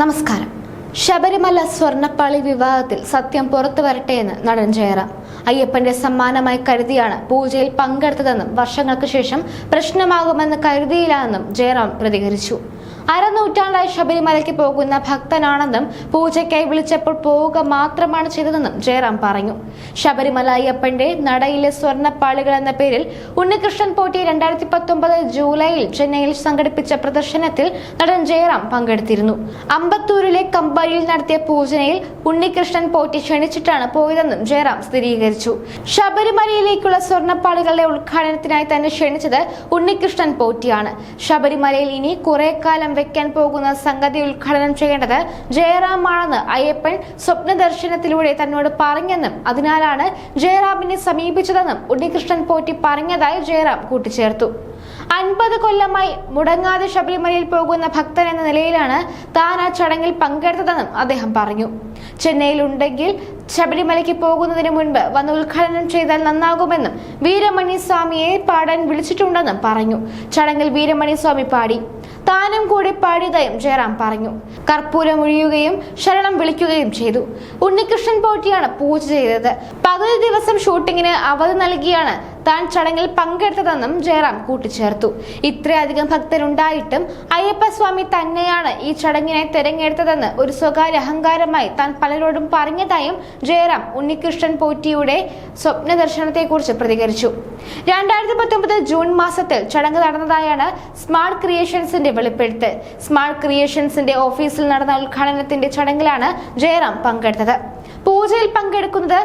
നമസ്കാരം. ശബരിമല സ്വർണപ്പാളി വിവാഹത്തിൽ സത്യം പുറത്തു വരട്ടെ എന്ന് നടൻ ജയറാം. അയ്യപ്പന്റെ സമ്മാനമായി കരുതിയാണ് പൂജയിൽ പങ്കെടുത്തതെന്നും വർഷങ്ങൾക്ക് ശേഷം പ്രശ്നമാകുമെന്ന് കരുതിയില്ലെന്നും ജയറാം പ്രതികരിച്ചു. അരനൂറ്റാണ്ടായി ശബരിമലയ്ക്ക് പോകുന്ന ഭക്തനാണെന്നും പൂജയ്ക്കായി വിളിച്ചപ്പോൾ പോവുക മാത്രമാണ് ചെയ്തതെന്നും ജയറാം പറഞ്ഞു. ശബരിമല അയ്യപ്പന്റെ നടയിലെ സ്വർണപ്പാളികൾ എന്ന പേരിൽ ഉണ്ണികൃഷ്ണൻ പോറ്റി രണ്ടായിരത്തി പത്തൊമ്പത് ജൂലൈയിൽ ചെന്നൈയിൽ സംഘടിപ്പിച്ച പ്രദർശനത്തിൽ നടൻ ജയറാം പങ്കെടുത്തിരുന്നു. അമ്പത്തൂരിലെ കമ്പാരിയിൽ നടത്തിയ പൂജനയിൽ ഉണ്ണികൃഷ്ണൻ പോറ്റി ക്ഷണിച്ചിട്ടാണ് പോയതെന്നും ജയറാം സ്ഥിരീകരിച്ചു. ശബരിമലയിലേക്കുള്ള സ്വർണപ്പാളികളുടെ ഉദ്ഘാടനത്തിനായി തന്നെ ക്ഷണിച്ചത് ഉണ്ണികൃഷ്ണൻ പോറ്റിയാണ്. ശബരിമലയിൽ ഇനി കുറെ കാലം വെക്കാൻ പോകുന്ന സംഗതി ഉദ്ഘാടനം ചെയ്യേണ്ടത് ജയറാമാണെന്ന് അയ്യപ്പൻ സ്വപ്ന ദർശനത്തിലൂടെ തന്നോട് പറഞ്ഞെന്നും അതിനാലാണ് ജയറാമിനെ സമീപിച്ചതെന്നും ഉണ്ണികൃഷ്ണൻ പോറ്റി പറഞ്ഞതായി ജയറാം കൂട്ടിച്ചേർത്തു. അൻപത് കൊല്ലമായി മുടങ്ങാതെ ശബരിമലയിൽ പോകുന്ന ഭക്തൻ എന്ന നിലയിലാണ് താൻ ആ ചടങ്ങിൽ പങ്കെടുത്തതെന്നും അദ്ദേഹം പറഞ്ഞു. ചെന്നൈയിൽ ഉണ്ടെങ്കിൽ ശബരിമലയ്ക്ക് പോകുന്നതിന് മുൻപ് വന്ന് ഉദ്ഘാടനം ചെയ്താൽ നന്നാകുമെന്നും വീരമണി സ്വാമിയെ പാടാൻ വിളിച്ചിട്ടുണ്ടെന്നും പറഞ്ഞു. ചടങ്ങിൽ വീരമണി സ്വാമി പാടി. താനും കൂടി പാടിയതായും ജയറാം പറഞ്ഞു. കർപ്പൂരം ഒഴിയുകയും ശരണം വിളിക്കുകയും ചെയ്തു. ഉണ്ണികൃഷ്ണൻ പോറ്റിയാണ് പൂജ ചെയ്തത്. പകുതി ദിവസം ഷൂട്ടിങ്ങിന് അവധി നൽകിയാണ് താൻ ചടങ്ങിൽ പങ്കെടുത്തതെന്നും ജയറാം കൂട്ടിച്ചേർത്തു. ഇത്രയധികം ഭക്തരുണ്ടായിട്ടും അയ്യപ്പസ്വാമി തന്നെയാണ് ഈ ചടങ്ങിനായി തിരഞ്ഞെടുത്തതെന്ന് ഒരു സ്വകാര്യ അഹങ്കാരമായി താൻ പലരോടും പറഞ്ഞതായും ജയറാം ഉണ്ണികൃഷ്ണൻ പോറ്റിയുടെ സ്വപ്ന ദർശനത്തെക്കുറിച്ച് പ്രതികരിച്ചു. രണ്ടായിരത്തി പത്തൊമ്പത് ജൂൺ മാസത്തിൽ ചടങ്ങ് നടന്നതായാണ് സ്മാർട്ട് ക്രിയേഷൻസിന്റെ വെളിപ്പെടുത്തൽ. സ്മാർട്ട് ക്രിയേഷൻസിന്റെ ഓഫീസിൽ നടന്ന ഉദ്ഘാടനത്തിന്റെ ചടങ്ങിലാണ് ജയറാം പങ്കെടുത്തത്. പൂജയിൽ പങ്കെടുക്കുന്നത്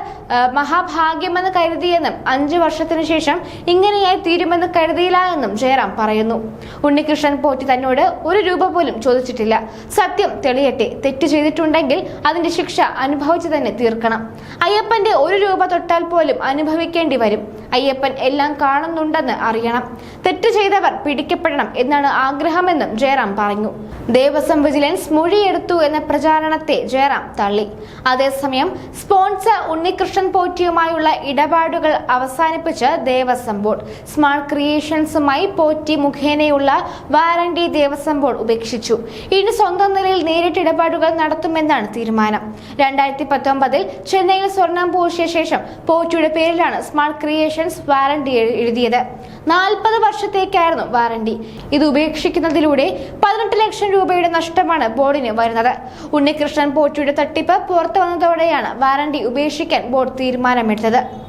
മഹാഭാഗ്യമെന്ന് കരുതിയെന്നും അഞ്ചു വർഷത്തിനു ശേഷം ഇങ്ങനെയായി തീരുമെന്ന് കരുതിയില്ല എന്നും ജയറാം പറയുന്നു. ഉണ്ണികൃഷ്ണൻ പോറ്റി തന്നോട് ഒരു രൂപ പോലും ചോദിച്ചിട്ടില്ല. സത്യം തെളിയട്ടെ തെറ്റ് ചെയ്തിട്ടുണ്ടെങ്കിൽ അതിന്റെ ശിക്ഷ അനുഭവിച്ചു തന്നെ തീർക്കണം. അയ്യപ്പന്റെ ഒരു രൂപ തൊട്ടാൽ പോലും അനുഭവിക്കേണ്ടി വരും. അയ്യപ്പൻ എല്ലാം കാണുന്നുണ്ടെന്ന് അറിയണം. തെറ്റ് ചെയ്തവർ പിടിക്കപ്പെടണം എന്നാണ് ആഗ്രഹമെന്നും ജയറാം പറഞ്ഞു. ദേവസ്വം വിജിലൻസ് മൊഴിയെടുത്തു എന്ന പ്രചാരണത്തെ ജയറാം തള്ളി. അതേസമയം സ്പോൺസർ ഉണ്ണികൃഷ്ണൻ പോറ്റിയുമായുള്ള ഇടപാടുകൾ അവസാനിപ്പിച്ച് ദേവസ്വം ബോർഡ്. സ്മാർട്ട് ക്രിയേഷൻസുമായി പോറ്റി മുഖേനയുള്ള വാറണ്ടി ദേവസ്വം ബോർഡ് ഉപേക്ഷിച്ചു. ഇനി സ്വന്തം നിലയിൽ നേരിട്ട് ഇടപാടുകൾ നടത്തുമെന്നാണ് തീരുമാനം. രണ്ടായിരത്തി പത്തൊമ്പതിൽ ചെന്നൈയിൽ സ്വർണം പൂശിയ ശേഷം പോറ്റിയുടെ പേരിലാണ് സ്മാർട്ട് ക്രിയേഷൻസ് വാറണ്ടി എഴു- എഴുതിയത്. നാൽപ്പത് വർഷത്തേക്കായിരുന്നു വാറണ്ടി. ഇത് ഉപേക്ഷിക്കുന്നതിലൂടെ പതിനെട്ട് ലക്ഷം രൂപയുടെ നഷ്ടമാണ് ബോർഡിന് വരുന്നത്. ഉണ്ണികൃഷ്ണൻ പോറ്റിയുടെ തട്ടിപ്പ് പുറത്തു വന്നതോടെയാണ് വാറണ്ടി ഉപേക്ഷിക്കാൻ ബോർഡ് തീരുമാനമെടുത്തത്.